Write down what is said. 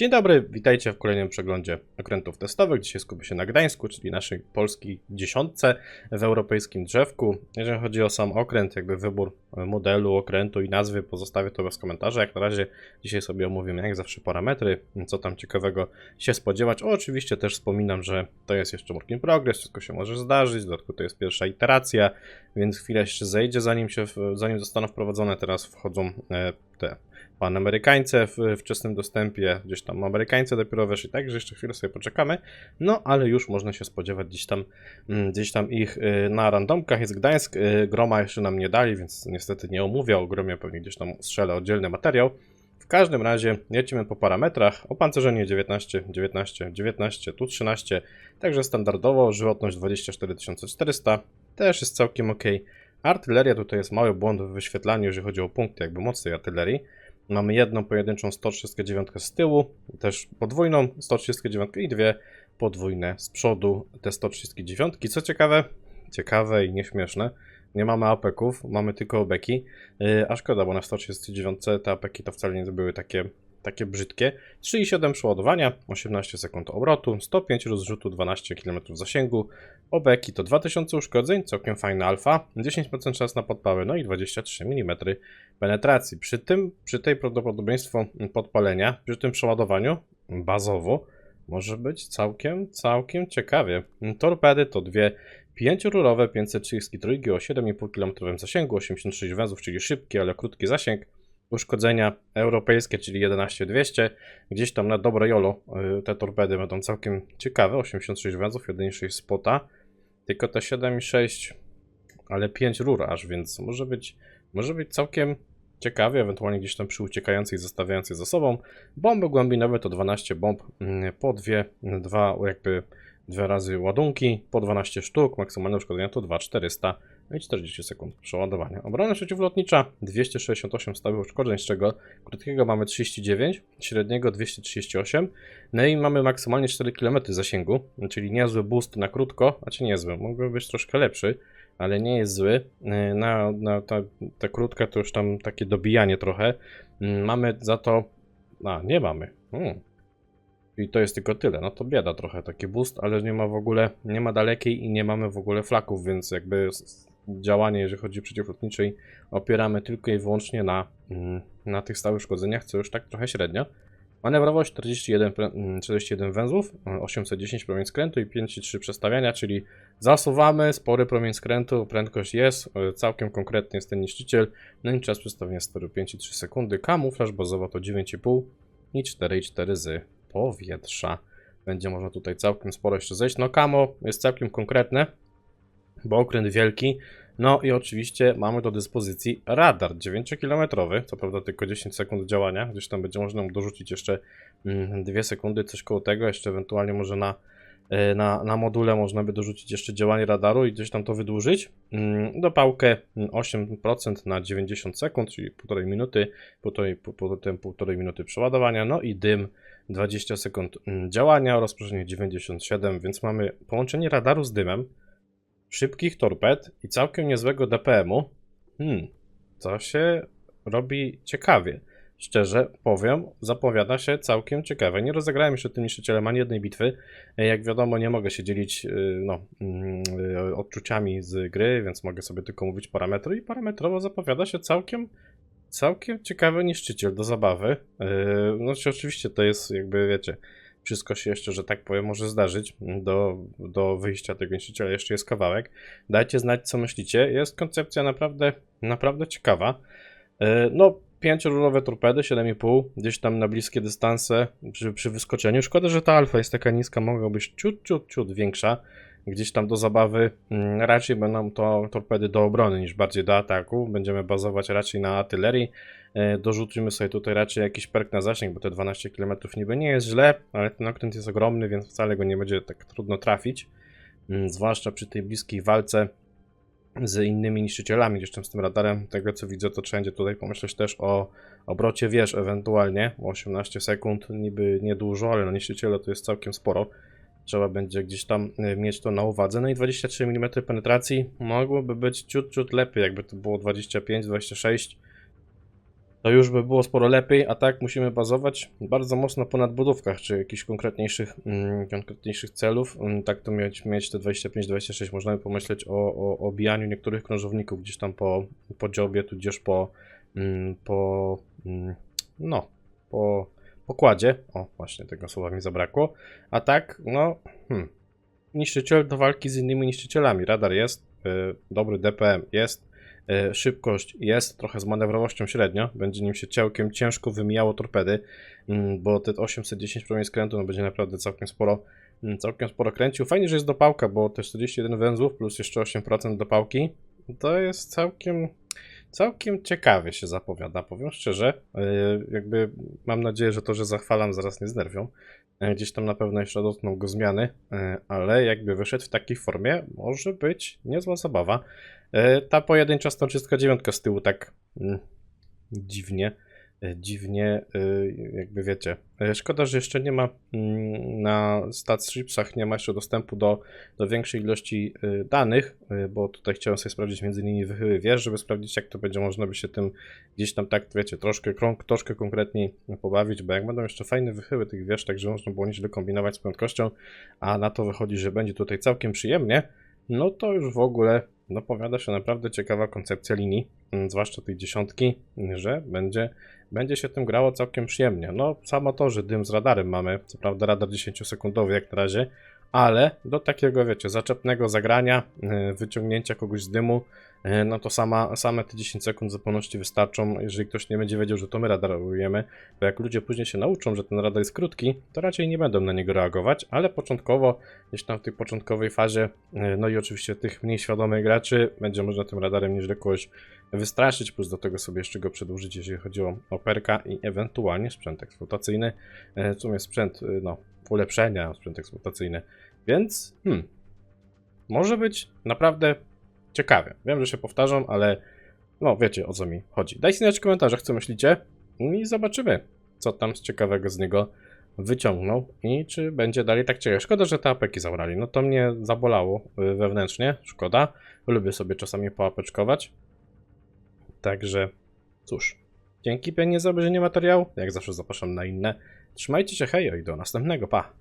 Dzień dobry, witajcie w kolejnym przeglądzie okrętów testowych. Dzisiaj skupię się na Gdańsku, czyli naszej polskiej dziesiątce w europejskim drzewku. Jeżeli chodzi o sam okręt, jakby wybór modelu, okrętu i nazwy pozostawię to bez komentarza. Jak na razie dzisiaj sobie omówimy jak zawsze parametry, co tam ciekawego się spodziewać. O, oczywiście też wspominam, że to jest jeszcze work in progress, wszystko się może zdarzyć, w dodatku to jest pierwsza iteracja, więc chwilę jeszcze zejdzie zanim, się, zanim zostaną wprowadzone. Teraz wchodzą te Panamerykańce w wczesnym dostępie, gdzieś tam Amerykańce dopiero weszli, także jeszcze chwilę sobie poczekamy, no ale już można się spodziewać gdzieś tam, mm, gdzieś tam ich y, na randomkach. Jest Gdańsk, y, Groma jeszcze nam nie dali, więc niestety nie omówię. O Gromie, pewnie gdzieś tam strzelę oddzielny materiał. W każdym razie lecimy po parametrach, opancerzenie 19, 19, 19, tu 13, także standardowo, żywotność 24 400, też jest całkiem ok. Artyleria tutaj jest mały błąd w wyświetlaniu, jeżeli chodzi o punkty jakby mocy tej artylerii. Mamy jedną pojedynczą 139 z tyłu, też podwójną 139 i dwie podwójne z przodu, te 139. Co ciekawe, ciekawe i nieśmieszne, nie mamy apeków, mamy tylko obeki, yy, a szkoda, bo na 139 te apeki to wcale nie były takie, takie brzydkie. 3,7 przeładowania, 18 sekund obrotu, 105 rozrzutu, 12 km zasięgu, obeki to 2000 uszkodzeń, całkiem fajna alfa, 10% czas na podpałę, no i 23 mm penetracji. Przy tym, przy tej prawdopodobieństwo podpalenia, przy tym przeładowaniu bazowo może być całkiem, całkiem ciekawie. Torpedy to dwie pięciorurowe 533 o 7,5 km zasięgu, 86 węzłów, czyli szybki, ale krótki zasięg. Uszkodzenia europejskie, czyli 11200. Gdzieś tam na dobre jolo y, te torpedy będą całkiem ciekawe. 86 węzłów, 1,6 spota. Tylko te 7,6, ale 5 rur aż, więc może być, może być całkiem ciekawie, ewentualnie gdzieś tam przy uciekającej, zostawiającej za sobą. Bomby głębinowe to 12 bomb mm, po dwie, dwa jakby dwa razy ładunki, po 12 sztuk, maksymalne uszkodzenia to 2400 no i 40 sekund przeładowania. Obrona przeciwlotnicza 268 stałych uszkodzeń, z czego krótkiego mamy 39, średniego 238, no i mamy maksymalnie 4 km zasięgu, czyli niezły boost na krótko, znaczy niezły, mógłby być troszkę lepszy, ale nie jest zły. Na, na ta, ta krótka to już tam takie dobijanie trochę. Mamy za to. A, nie mamy. Hmm. I to jest tylko tyle. No to bieda trochę taki boost, ale nie ma w ogóle, nie ma dalekiej i nie mamy w ogóle flaków, więc jakby działanie, jeżeli chodzi o przeciwlotniczej, opieramy tylko i wyłącznie na, mm, na tych stałych szkodzeniach, co już tak trochę średnio. Manewrowość 41, pre- mm, 41 węzłów, y, 810 promień skrętu i 5,3 przestawiania, czyli zasuwamy, spory promień skrętu, prędkość jest, y, całkiem konkretnie jest ten niszczyciel, no i czas przestawienia steru 5,3 sekundy, kamuflaż bazowo to 9,5 i 4,4 z powietrza. Będzie można tutaj całkiem sporo jeszcze zejść. No kamo jest całkiem konkretne, bo okręt wielki. No i oczywiście mamy do dyspozycji radar 9-kilometrowy, co prawda tylko 10 sekund działania, gdzieś tam będzie można dorzucić jeszcze 2 sekundy, coś koło tego, jeszcze ewentualnie może na, e, na, na module można by dorzucić jeszcze działanie radaru i gdzieś tam to wydłużyć. Mm, Dopałkę mm, 8% na 90 sekund, czyli półtorej minuty, półtorej, po- potem półtorej minuty przeładowania, no i dym 20 sekund mm, działania, rozproszenie 97, więc mamy połączenie radaru z dymem, szybkich torped i całkiem niezłego DPM-u. Hmm, to się robi ciekawie. Szczerze powiem, zapowiada się całkiem ciekawe. Nie rozegrałem jeszcze tym niszczycielem ani jednej bitwy. E, Jak wiadomo, nie mogę się dzielić y, no, mm, y, odczuciami z gry, więc mogę sobie tylko mówić parametry i parametrowo zapowiada się całkiem całkiem ciekawy niszczyciel do zabawy. No czy oczywiście to jest jakby, wiecie, wszystko się jeszcze, że tak powiem, może zdarzyć. Do, do wyjścia tego niszczyciela jeszcze jest kawałek. Dajcie znać, co myślicie. Jest koncepcja naprawdę, naprawdę ciekawa. Yy, No, pięciorurowe torpedy, 7,5, gdzieś tam na bliskie dystanse przy, przy wyskoczeniu. Szkoda, że ta alfa jest taka niska, mogła być ciut, ciut, ciut większa. Gdzieś tam do zabawy mm, raczej będą to torpedy do obrony niż bardziej do ataku. Będziemy bazować raczej na artylerii. E, Dorzucimy sobie tutaj raczej jakiś perk na zasięg, bo te 12 km niby nie jest źle, ale ten okręt jest ogromny, więc wcale go nie będzie tak trudno trafić. Mm, Zwłaszcza przy tej bliskiej walce z innymi niszczycielami, gdzieś tam z tym radarem. Tego co widzę, to wszędzie tutaj pomyśleć też o obrocie wież ewentualnie. 18 sekund, niby niedużo, ale na niszczyciele to jest całkiem sporo. Trzeba będzie gdzieś tam y, mieć to na uwadze. No i 23 mm penetracji mogłoby być ciut, ciut lepiej, jakby to było 25, 26. to już by było sporo lepiej, a tak musimy bazować bardzo mocno po nadbudówkach, czy jakichś konkretniejszych, mm, konkretniejszych celów. Mm, tak to mieć, mieć te 25-26, można by pomyśleć o, o, o bijaniu niektórych krążowników gdzieś tam po, po dziobie, tudzież po, mm, po mm, no, po pokładzie. O, właśnie tego słowa mi zabrakło. A tak, no, hmm. niszczyciel do walki z innymi niszczycielami. Radar jest, y, dobry DPM jest, y, szybkość jest, trochę z manewrowością średnio. Będzie nim się całkiem ciężko wymijało torpedy, mm, bo te 810 promieni skrętu no, będzie naprawdę całkiem sporo, mm, całkiem sporo kręcił. Fajnie, że jest dopałka, bo te 41 węzłów plus jeszcze 8% dopałki to jest całkiem całkiem ciekawie się zapowiada, powiem szczerze. Yy, Jakby mam nadzieję, że to, że zachwalam, zaraz nie znerwią. Yy, Gdzieś tam na pewno jeszcze dotkną go zmiany, yy, ale jakby wyszedł w takiej formie, może być niezła zabawa. Ta pojedyncza 139 z tyłu tak mm, dziwnie, dziwnie, yy, jakby wiecie. Yy, Szkoda, że jeszcze nie ma mm, na StatStripsach nie ma jeszcze dostępu do do większej ilości danych, bo tutaj chciałem sobie sprawdzić między innymi wychyły wież, żeby sprawdzić jak to będzie można by się tym gdzieś tam tak, wiecie, troszkę, troszkę konkretniej pobawić, bo jak będą jeszcze fajne wychyły tych wież, tak że można było nieźle kombinować z prędkością, a na to wychodzi, że będzie tutaj całkiem przyjemnie, no to już w ogóle dopowiada się naprawdę ciekawa koncepcja linii, mm, zwłaszcza tej dziesiątki, że będzie, będzie się tym grało całkiem przyjemnie. No, samo to, że dym z radarem mamy, co prawda radar 10-sekundowy jak na razie, ale do takiego, wiecie, zaczepnego zagrania, yy, wyciągnięcia kogoś z dymu, yy, no to sama, same te 10 sekund zupełności wystarczą. Jeżeli ktoś nie będzie wiedział, że to my radarujemy, to jak ludzie później się nauczą, że ten radar jest krótki, to raczej nie będą na niego reagować, ale początkowo, gdzieś tam w tej początkowej fazie, yy, no i oczywiście tych mniej świadomych graczy, będzie można tym radarem nieźle kogoś wystraszyć, plus do tego sobie jeszcze go przedłużyć, jeżeli chodzi o operka i ewentualnie sprzęt eksploatacyjny, w sumie sprzęt, no, ulepszenia, sprzęt eksploatacyjny. Więc, hmm, może być naprawdę ciekawie. Wiem, że się powtarzam, ale no wiecie o co mi chodzi. Dajcie znać w komentarzach, co myślicie i zobaczymy, co tam z ciekawego z niego wyciągną i czy będzie dalej tak ciekawe. Szkoda, że te apeki zabrali. No to mnie zabolało y, wewnętrznie, szkoda. Lubię sobie czasami poapeczkować. Także, cóż. Dzięki pięknie za obejrzenie materiału. Jak zawsze zapraszam na inne. Trzymajcie się, hej i do następnego, pa!